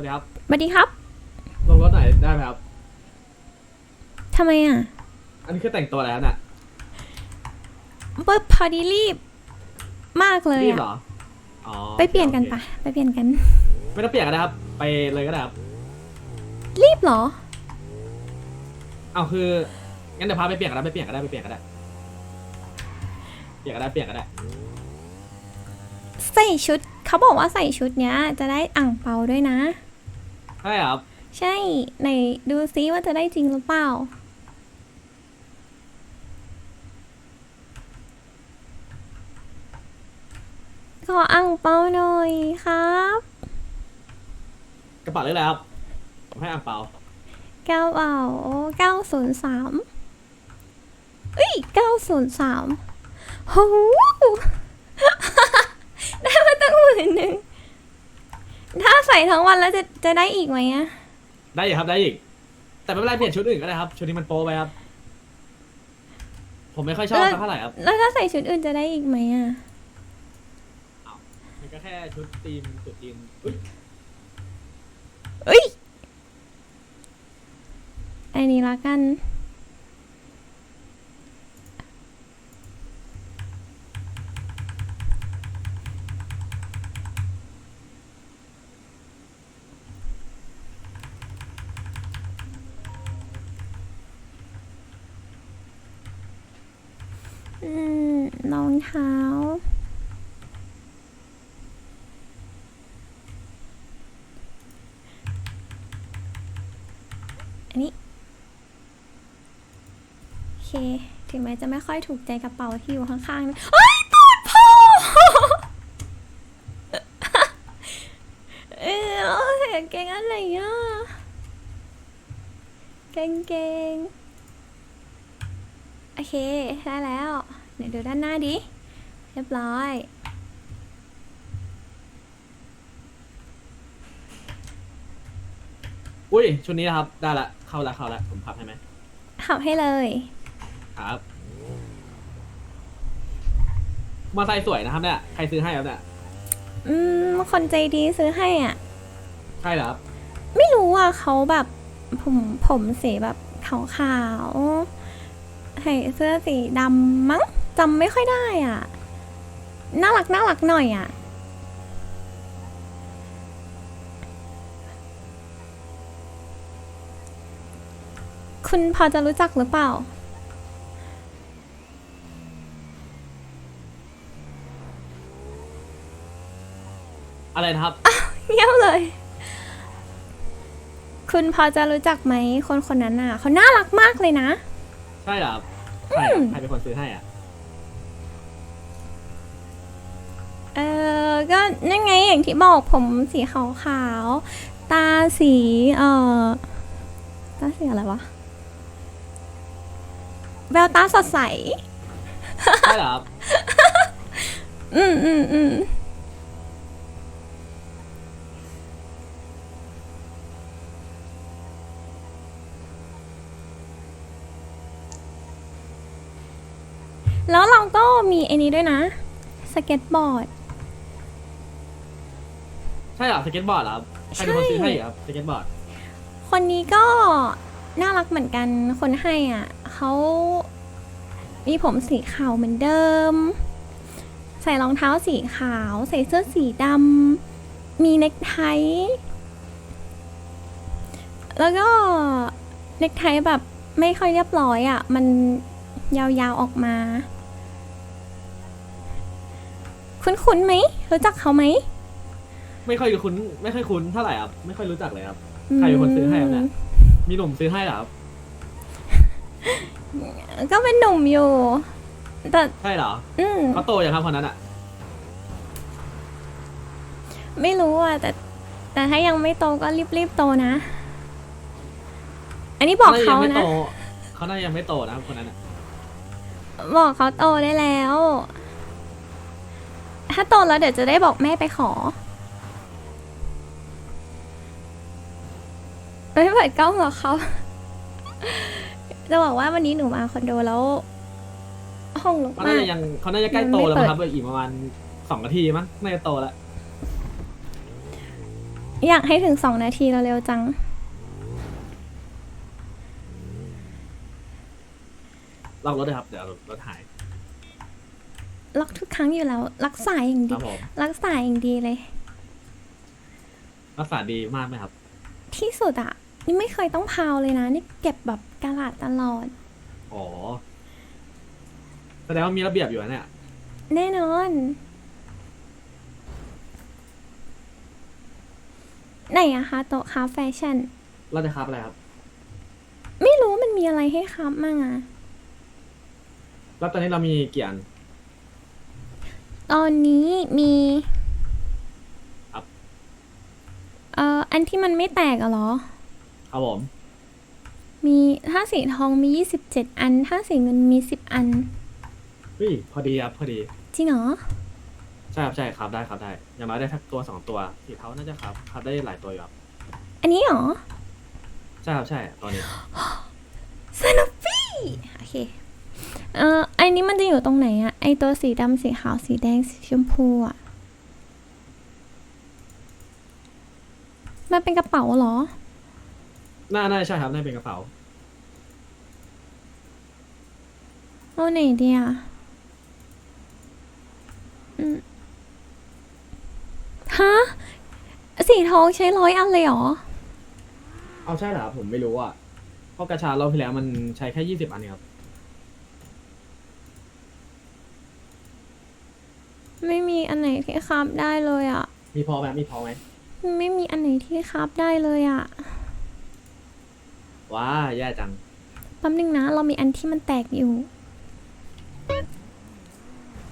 วัสดีครับสวัสดีครับลงรถหน่อยได้ไหมครับ ทำไมอะอันนี้คือแต่งตัวอะไรครับเนี่ยปึ๊บพอดีรีบ มากเลยรีบเหรอะออ๋อไปเปลี่ยนกันโอคปะไปเปลี่ยนกัน ไม่ต้องเปลี่ยนกันนะครับ ไปเลยก็ได้ครับรีบเหรอ เอาคืองั้นเดี๋ยวพาไปเปลี่ยนกันได้ไปเปลี่ยนกันได้ไปเปลี่ยนกันได้เปลี่ยนกันได้เปลี่ยนกันได้ใส่ชุด เขาบอกว่าใส่ชุดเนี้ย จะได้อ่างเปาด้วยนะ ใช่ครับ ใช่ไหนดูซิว่าจะได้จริงหรือเปล่า ขออ่างเปาหน่อยครับ กระเป๋าเรื่องอะไรครับผมให้อ่างเปาเก้าเปาเก้าศูนย์สามเอ้ยเก้าศูนย์สามโห ได้มาตั้งหมื่นหนึ่ง ถ้า ใส่ทั้งวันแล้วจะจะได้อีกไหมอะได้อีกครับได้อีก แต่ไม่เป็นไรเปลี่ยนชุดอื่นก็ได้ครับชุดนี้มันโป๊ไปครับ ผมไม่ค่อยชอบสักเท่าไหร่ครับแล้วถ้าใส่ชุดอื่นจะได้อีกไหมอะมันก็แค่ชุดทีมจุดทีมอุ๊ยเอ้ยอันนี้ละกัน รองเท้า อันนี้ โอเค ถึงแม้จะไม่ค่อยถูกใจกระเป๋าที่อยู่ข้างๆนะเฮ้ยตูดโผล่เออเอาเห็นเกงอะไรอะเกงเกงโอเค ได้แล้ว เดี๋ยวดูด้านหน้าดิ เรียบร้อยอุ้ยชุดนี้นะครับ ได้ละเข้าละเข้าละผมพับให้ไหมขับให้เลย ครับมาใส่สวยนะครับเนี่ยใครซื้อให้ครับเนี่ยอืม คนใจดีซื้อให้อะ ใช่เหรอครับไม่รู้อะเขาแบบผมผมสีแบบขาวๆใส่เสื้อสีดำมั้ง จำไม่ค่อยได้อะ น่ารักน่ารักหน่อยอะ คุณพอจะรู้จักหรือเปล่า อะไรนะครับ เงียบเลย คุณพอจะรู้จักไหมคนคนนั้นอะ เขาน่ารักมากเลยนะ ใช่เหรอครับใครอะใครเป็นคนซื้อให้อะ เออ ก็นั่นไงอย่างที่บอกผมสีขาวขาวๆตาสี เออตาสีอะไรวะ แววตาสดใส ใช่เหรอครับอืมอืมอืมแล้วเราก็มีไอ้นี้ด้วยนะ สเก็ตบอร์ดใช่เหรอสเก็ตบอร์ดเหรอครับใครเป็นคนซื้อให้อะครับสเก็ตบอร์ดคนนี้ก็น่ารักเหมือนกันคนให้อะเขามีผมสีขาวเหมือนเดิม ใส่รองเท้าสีขาว ใส่เสื้อสีดำมีเน็กไทแล้วก็เน็กไทแบบไม่ค่อยเรียบร้อยอะ มันยาวๆออกมา คุ้นๆไหมรู้จักเขาไหม ไม่ค่อยคุ้นไม่ค่อยคุ้นเท่าไหร่ครับไม่ค่อยรู้จักเลยครับใครเป็นคนซื้อให้ครับเนี่ยมีหนุ่มซื้อให้เหรอครับก็เป็นหนุ่มอยู่ แต่ใช่เหรออืมเขาโตยังครับคนนั้นอะไม่รู้อะแต่ แต่ถ้ายังไม่โตก็รีบๆโตนะ อันนี้บอกเขาน่จะยังไม่นะโตเขาน่าจะยังไม่โตนะครับคนนั้นอะบอกเขาโตได้แล้ว ถ้าโตแล้วเดี๋ยวจะได้บอกแม่ไปขอ ไม่เปิดกล้องหรอกเขาจะบอกว่าวันนี้หนูมาคอนโดแล้ว ห้องรกเขามาน่าก จะยังเขาน่าจะใกล้โตมันไม่แล้วเปิมั้ดงครับอีกประมาณสองนาทีมั้งน่าจะโตแล้วอยากให้ถึงสองนาทีเร็วๆจังล็อกรถเลยครับเดี๋ยวรถหายล็อกทุกครั้งอยู่แล้ว รักษาอย่างคดี รับผมรักษาอย่างดีเลย รักษาดีมากไหมครับ ที่สุดอะ นี่ไม่เคยต้องพาวเลยนะ นี่เก็บแบบกระดาษตลอด อ๋อ แสดงว่ามีระเบียบอยู่นะเนี่ย แน่นอน ไหนอะคะโต๊ะคาแฟชั่น เราจะครับอะไรครับ ไม่รู้มันมีอะไรให้ครับมั่งอะแล้วตอนนี้เรามีกี่อันตอนนี้มีครับ เอ่ออันที่มันไม่แตกอะเหรอ ครับผมมีถ้าสีทองมี 27 อัน ถ้าสีเงินมี 10 อันเฮ้ยพอดีครับพอดีจริงเหรอ ใช่ครับใช่ครับได้ครับได้อย่างน้อยได้ทักตัวสองตัวสีเทาน่าจะครับครับได้หลายตัวอยู่ครับอันนี้เหรอใช่ครับใช่ตอนนี้สนุปปี้โอเค เอ่ออันนี้มันจะอยู่ตรงไหนอะไอตัวสีดำสีขาวสีแดงสีชมพูอะมันเป็นกระเป๋าเหรอ น่าน่าใช่ครับน่าเป็นกระเป๋า เอาไหนดีอะอืมฮะ สีทองใช้ร้อยอันเลยเหรอ เอาใช่เหรอครับผมไม่รู้อะเพราะกระชาเราที่แล้วมันใช้แค่ยี่สิบอันเองครับไม่มีอันไหนที่คาบได้เลยอะมีพอไหมมีพอไหมไม่มีอันไหนที่คาบได้เลยอะ ว้าแย่จัง แป๊บนึงนะ เรามีอันที่มันแตกอยู่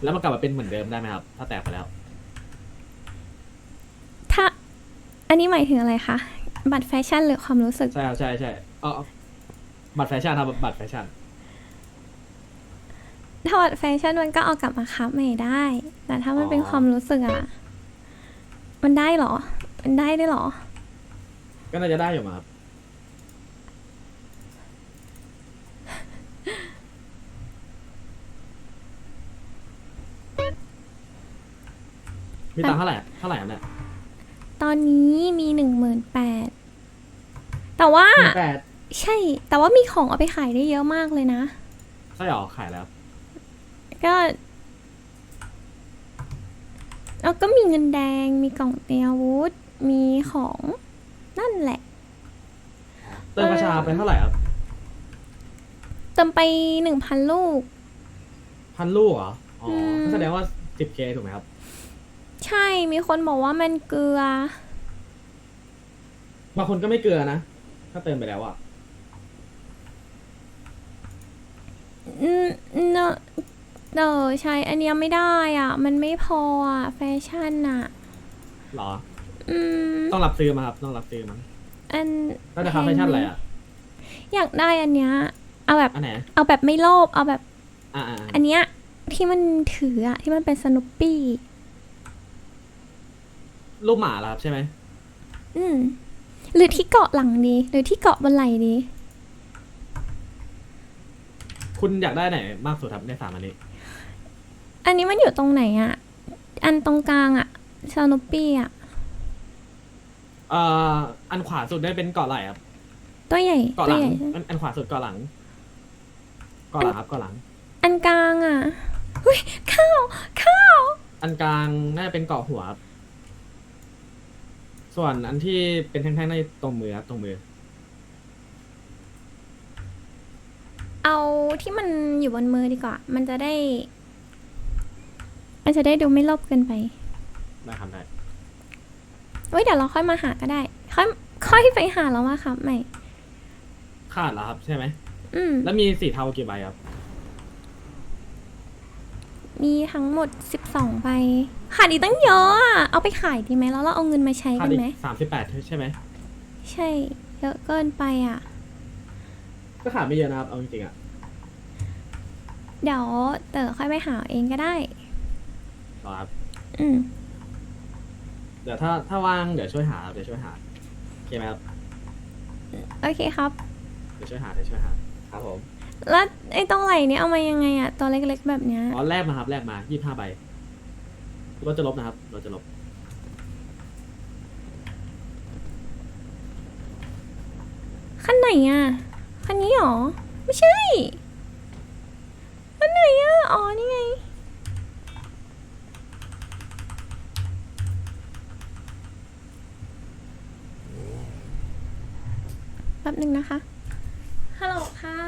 แล้วมันกลับมาเป็นเหมือนเดิมได้ไหมครับ ถ้าแตกไปแล้ว ถ้า อันนี้หมายถึงอะไรคะ บัตรแฟชั่นหรือความรู้สึก ใช่ครับใช่ใช่เออบัตรแฟชั่นครับบัตรแฟชั่น ถ้าบัตรแฟชั่นมันก็เอากลับมาคับใหม่ได้ แต่ถ้ามันอ๋อเป็นความรู้สึกอะมันได้เหรอ มันได้ได้วยเหรอ ก็น่าจะได้อยู่มาครับ มีตังค์เท่าไหร่อะเท่าไหร่ครับเนี่ยตอนนี้มีหนึ่งหมื่นแปดแต่ว่าหนึ่งแปดใช่ แต่ว่ามีของเอาไปขายได้เยอะมากเลยนะ ใช่หรอขายแล้ว ก็แล้วก็มีเงินแดง มีกล่องเตรียมอาวุธ มีของนั่นแหละ เติมกระชาไปเท่าไหร่ครับเติมไปหนึ่งพันลูก พันลูกเหรออ๋อมก็แสดงว่าสิบเคถูกไหมครับ ใช่มีคนบอกว่ามันเกลือ บางคนก็ไม่เกลือนะ ถ้าเติมไปแล้วอะอืมเนอะเออใช่อันเนี้ยไม่ได้อะ มันไม่พออะ แฟชั่นอะ หรอ อืม ต้องรับซื้อมาครับ ต้องรับซื้อมาอันแล้วจะครับแฟชั่นอะไรอะอยากได้อันเนี้ย เอาแบบ อันไหนเอาแบบไม่โลภเอาแบบอ่าอ่าอันเนี้ยที่มันถืออะ ที่มันเป็นสนุปปี้ รูปหมาเหรอครับใช่ไหมอืม หรือที่เกาะหลังดี หรือที่เกาะบนไหล่ดี คุณอยากได้ไหนมากสุดครับในสามอันนี้ อันนี้มันอยู่ตรงไหนอะอันตรงกลางอะสนุปปี้อะเอ่ออันขวาสุดได้เป็นเกาะไหล่ครับตัวใหญ่เกาะตัหวลังใหญ่อันอันขวาสุดเกาะหลังเกาะหลังครับเกาะหลัง อันกลางอะเฮ้ยข้าวข้าวอันกลางน่าจะเป็นเกาะหัวครับ ส่วนอันที่เป็นแท่งๆในตรงมือครับตรงมือ เอาที่มันอยู่บนมือดีกว่า มันจะได้ มันจะได้ดูไม่ลบเกินไปได้ครับได้เว้ยเดี๋ยวเราค่อยมาหาก็ได้ ค่อยค่อยไปหาแล้วมาครับใหม่ ขาดแล้วครับใช่ไหม อืม แล้วมีสีเทากี่ใบครับ มีทั้งหมด 12ใบขาดอีกตั้งเยอะอะเอาไปขายดีไหมแล้วเราเอาเงินมาใช้ขากัดนอีไหมกสามสิบแปดใช่ไหมใช่ เยอะเกินไปอะ ก็ขาดไม่เยอะนะครับ เอาจริงๆอะ เดี๋ยวเต๋อค่อยไปหาเองก็ได้รอครับ อืมเดี๋ยวถ้าถ้าว่างเดี๋ยวช่วยหาครับเดี๋ยวช่วยหาโอเคไหมครับ โอเคครับ เดี๋ยวช่วยหาเดี๋ยวช่วยหา ครับผม แล้วไอ้ตรงไหลเนี่ยเอามายังไงอะตอนเล็กๆแบบเนี้ยอ๋อแลกมาครับแลกมายี่ห้าใบเราจะลบนะครับ เราจะลบ ขั้นไหนอะขั้นนี้หรอ ไม่ใช่ขั้นไหนอะอ๋อนี่ไงแป๊บหนึ่งนะคะฮัลโหลค่ะ